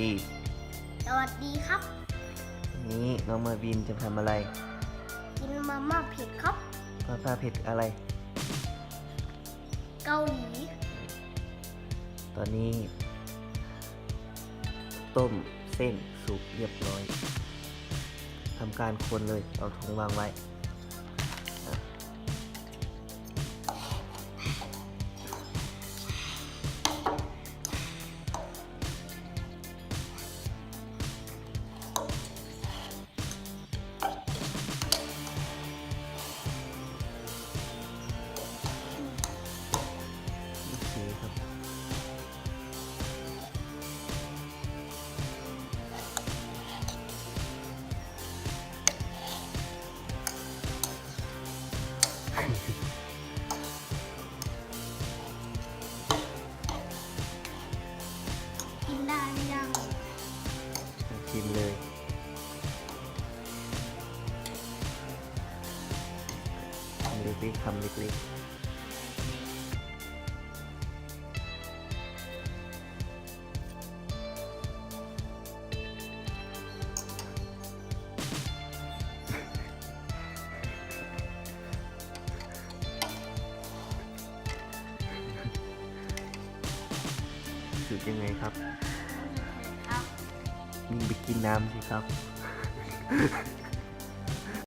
ดี สวัสดีครับวันนี้น้องมาวินจะทำอะไร กินมาม่าเผ็ดครับ มาป้าเผ็ดอะไร เกาหลี ตอนนี้ ต้มเส้นสุกเรียบร้อยทำการคนเลยเอาถุงวางไว้ กินได้หรือยังกินเลย คำเล็กๆคำเล็กๆ สึกยังไงครับครับ วิ่งไปกินน้ำสิครับ